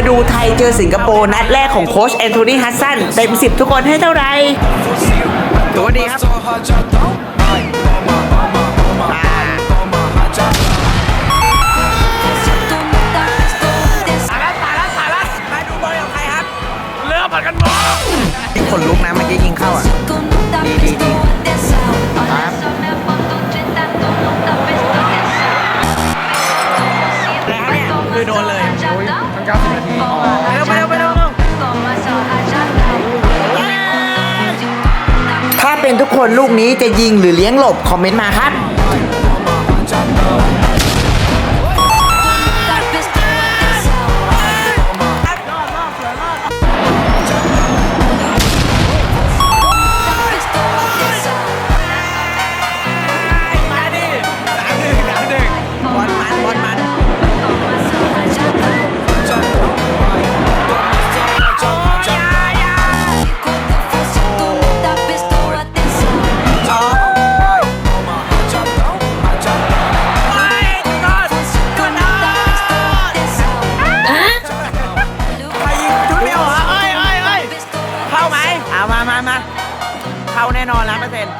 มาดูไทยเจอสิงคโปร์นัดแรกของโค้ชแอนโทนีฮัสซันเต็ม10 ทุกคนให้เท่าไหร่ตัวดีครับอ่าตายแล้วตายแล้วตายแล้วมาดูบอลของใครครับเรือผัดกันมองขนลุกนะเมื่อกี้ยิงเข้าอะ ดีดีดี คือโดนเลยมันเก้าสิบนาทีไปเร็วไปเร็วไปเร็วถ้าเป็นทุกคนลูกนี้จะยิงหรือเลี้ยงหลบ คอมเมนต์มาครับ มาเข้าแน่นอนล้านเปอร์เซ็นต์